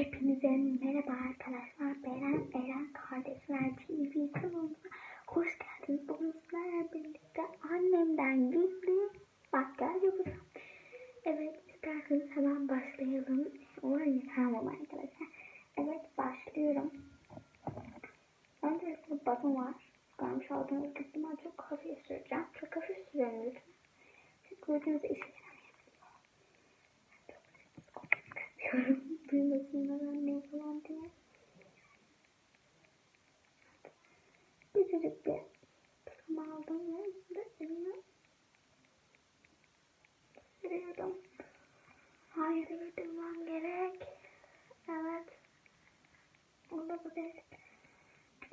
Hepinize merhaba arkadaşlar. Beren Eren Kardeşler TV kanalına hoş geldiniz. Bugün sizlerle birlikte annemden gizli makyaj yapacağım. Evet isterseniz hemen başlayalım. Umarım yıkamam arkadaşlar. Evet başlıyorum. Öncelikle bakım var. Görmüş olduğunuz gibi çok hafif süreceğim. Çok hafif sürelim lütfen. Çünkü gözünüzü işe istiyorum. Duymasınlar annem falan diye. Küçücük bir tutam aldım ve de elime sürüyorum. Hayır yedirmem gerek. Evet. Onda bu değil.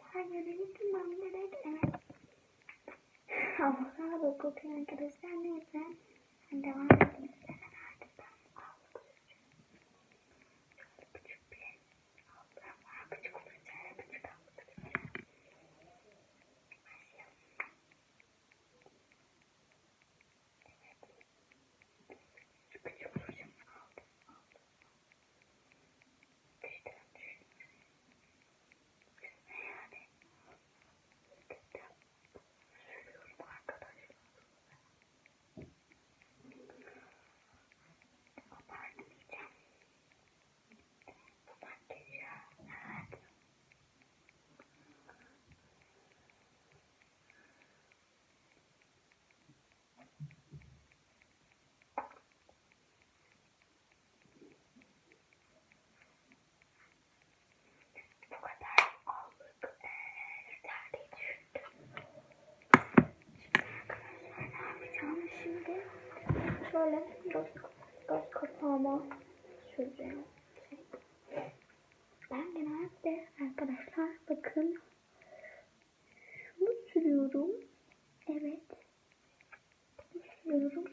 Hayır yedirmem gerek. Evet. Da kokuyor arkadaşlar. Neyse. Devam edeyim. Sen artık ben aldım. Küçük bir aldım. Daha küçük olacak. Küçük aldım. Küçük küçük olacak. Aldım. Aldım. Düştüm. Düştüm. Yani. Düştüm. Sürüyorum arkadaşlar. Abartmayacağım. Bu makyajı. Evet. Bu kadar aldık. Ee, yeter diye düşündüm. Şimdi arkadaşlar ne yapacağım şimdi? Şöyle göz, göz kapağıma süreceğim. Ben genelde arkadaşlar bakın şunu sürüyorum. Evet. Bunu sürüyorum.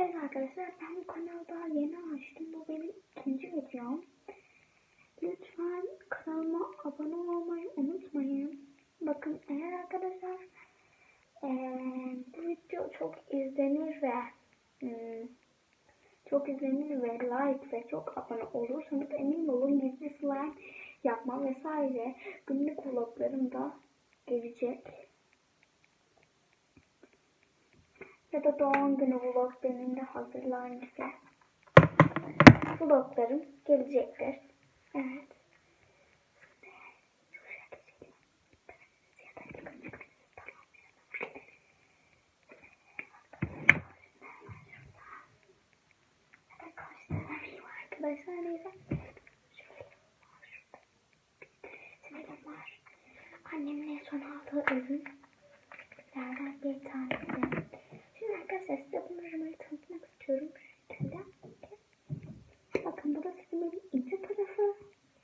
Evet arkadaşlar ben bu kanalı daha yeni açtım. Bu benim ikinci videom. Lütfen kanalıma abone olmayı unutmayın. Bakın eğer arkadaşlar eee, bu video çok izlenir ve hmm, çok izlenir ve like ve çok abone olursanız emin olun gizli slime yapma vesaire günlük vloglarım da gelecek. Ya da doğum günü vloglarını da hazırlayın size. Vloglarım gelecektir. Evet. Arkadaşlar neyse. Şöyle var. Annemin en son aldığı ürün. Nereden bir tanesi. Şimdi arkadaşlar size bunu numarayı tanıtmak istiyorum. Şöyle. Bakın burası benim ince tarafı.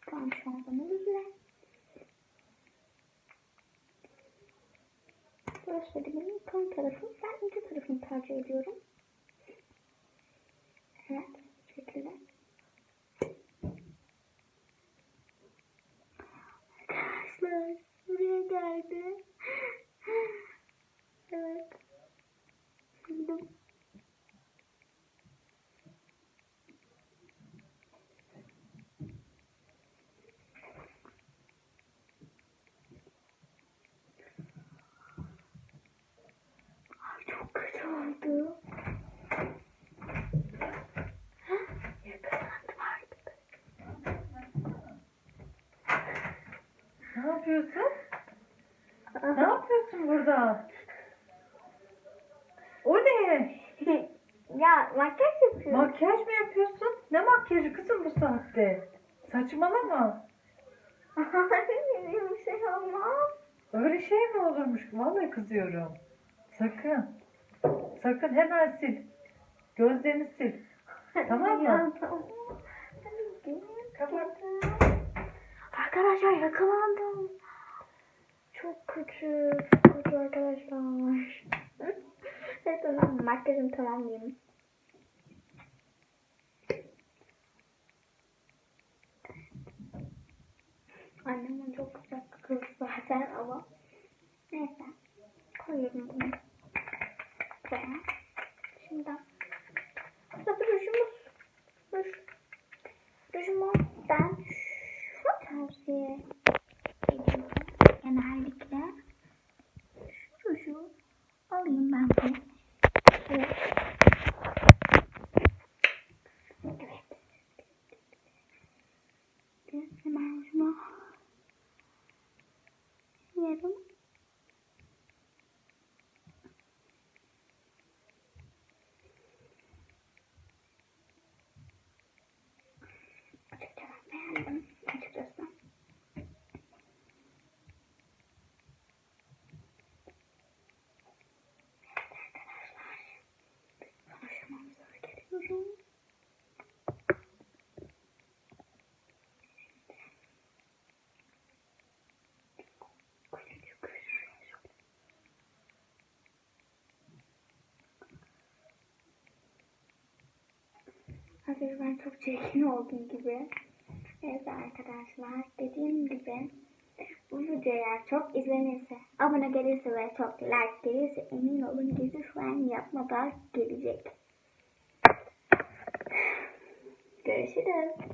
Görmüş olduğunuz üzere. Burası da benim kalın tarafım. Ben ince tarafını tercih ediyorum. Evet. Bu şekilde. Arkadaşlar buraya geldi. Evet. Sildim. Ay çok kötü oldu. Hah, Yakalandım artık. Ne yapıyorsun? Ne yapıyorsun burada? O ne? ya makyaj yapıyorum. Makyaj mı yapıyorsun? Ne makyajı kızım bu saatte? Saçmalama. Benim bir şey olmaz. Öyle şey mi olurmuş? Vallahi kızıyorum. Sakın. Sakın hemen sil. Gözlerini sil. Tamam mı? Tamam. Arkadaşlar yakalandım. Çok kötü. Çok kötü arkadaşlar. evet tamam. Makyajım tamam diyeyim. Annem çok güzel kız zaten ama neyse. koyuyorum bunu. Buraya. Şimdi tabii rujumuz ruj. Rujumu ben şu tavsiye ediyorum. Genellikle şu ruju alayım ben bunu. Evet. Evet. Evet, Hemen rujumu yarım Açıkçası beğendim açıkçası. Evet arkadaşlar. Konuşmamıza şöyle. Hafif ben çok çirkin oldum gibi. Evet arkadaşlar dediğim gibi bu video eğer çok izlenirse, abone gelirse ve çok like gelirse emin olun gezi falan yapmadan gelecek. Görüşürüz.